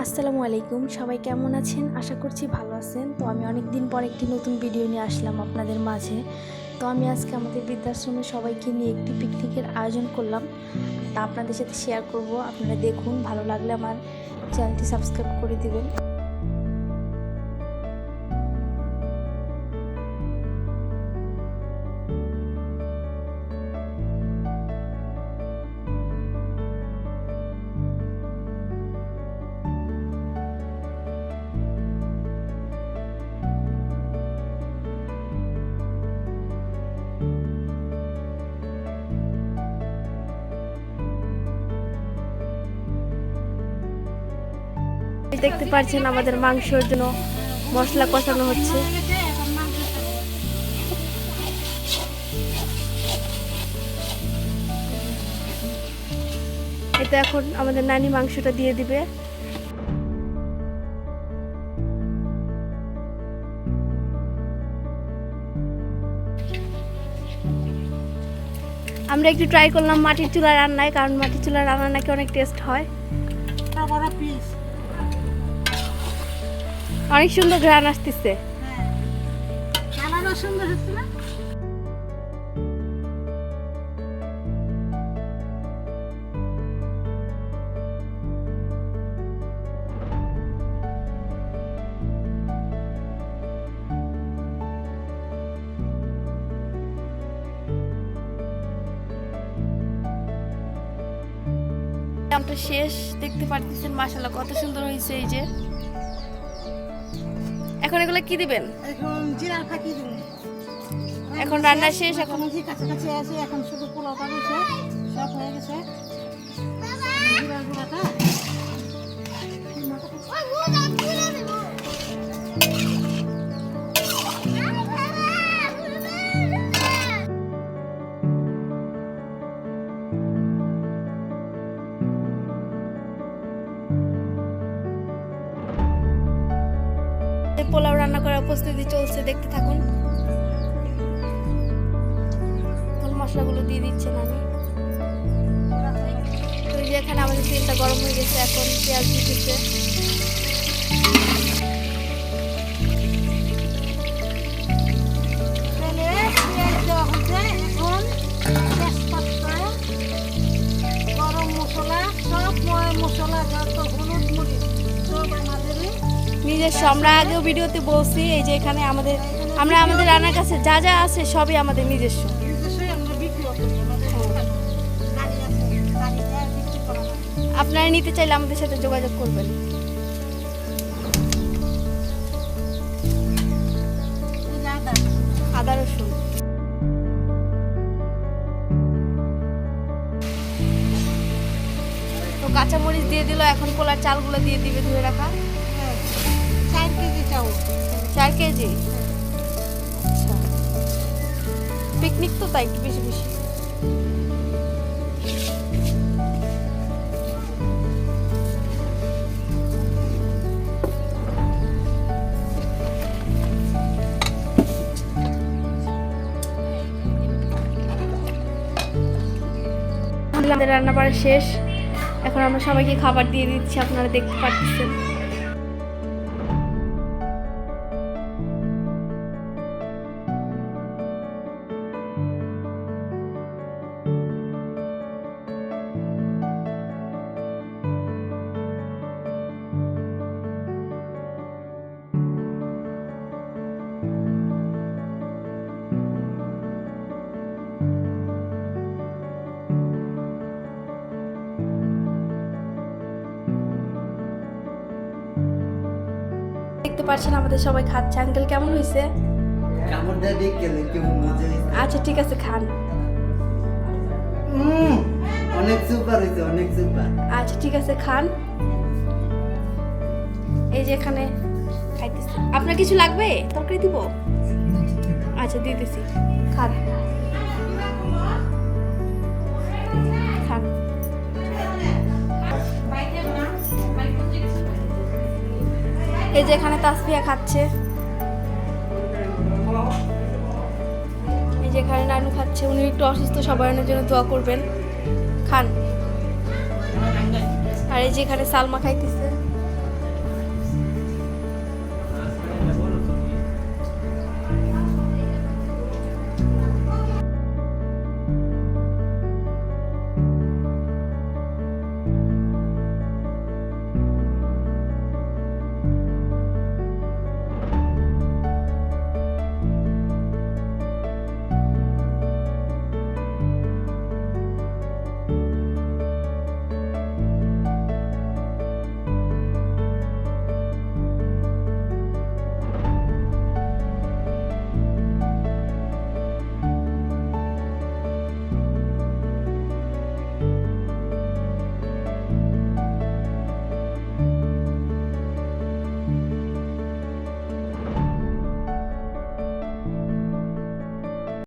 আসসালামু আলাইকুম, সবাই কেমন আছেন? আশা করছি ভালো আছেন। তো আমি অনেক দিন পর একটি নতুন ভিডিও নিয়ে আসলাম আপনাদের মাঝে। তো আমি আজকে আমাদের বৃদ্ধাশ্রমে সবাইকে নিয়ে একটি পিকনিকের আয়োজন করলাম। তা আপনাদের সাথে শেয়ার করব। আপনারা দেখুন, ভালো লাগলে আমার চ্যানেলটি সাবস্ক্রাইব করে দিবেন। দেখতে পাচ্ছেন আমাদের মাংসের জন্য মশলা কষানো হচ্ছে। এটা এখন আমাদের নানি মাংসটা দিয়ে দিবে। আমরা একটু ট্রাই করলাম মাটির চুলা রান্নায়, কারণ মাটির চুলা রান্না নাকি অনেক টেস্ট হয়। পিস অনেক সুন্দর ঘ্রাণ আসতেছে। সুন্দর শেষ দেখতে পারতেছেন মাশাল্লাহ কত সুন্দর হয়েছে এই যে। এখন এগুলো কি দিবেন? এখন জিরা ফাঁকি দিব। এখন রান্না শেষ এখন যে কাছাকাছি আছে এখন শুধু পোলাওটা পাবে সব হয়ে গেছে। জিরা গুঁড়াটা। পোলাও রান্না করার প্রস্তুতি চলছে, দেখতে থাকুন। মশলাগুলো দিয়ে তো যে এখানে আমাদের তেলটা গরম হয়ে গেছে, এখন পেঁয়াজ দিতেছে গরম মশলা, সব মশলা যত নিজস্ব আমরা আগেও ভিডিওতে বলছি, এই যে এখানে আমাদের, আমরা আমাদের রান্নার কাছে যা যা আছে সবই আমাদের নিজস্ব। আপনারা নিতে চাইলে আমাদের সাথে যোগাযোগ করবেন। আদা রসুন। তো কাঁচামরিচ দিয়ে দিল, এখন পোলার চালগুলো দিয়ে দিবে ধুয়ে রাখা। কেজি আচ্ছা। পিকনিক তো তাই একটু বেশি বেশি। আমাদের রান্না বাড়া শেষ। এখন আমরা সবাইকে খাবার দিয়ে দিচ্ছি, আপনারা দেখতে পাচ্ছেন। দেখতে পাচ্ছেন আমাদের সবাই খাচ্ছে। আঙ্কেল কেমন হয়েছে? আচ্ছা ঠিক আছে খান। অনেক সুপার হয়েছে অনেক সুপার আচ্ছা ঠিক আছে খান। এই যে এখানে খাইতেছি। আপনার কিছু লাগবে? তরকারি দিব? আচ্ছা দিতেছি। খান। এই যে এখানে তাসফিয়া খাচ্ছে। এই যে এখানে নানু খাচ্ছে। উনি একটু অসুস্থ, সবার জন্য দোয়া করবেন। খান। আর এই যে এখানে সালমা খাইতেছে।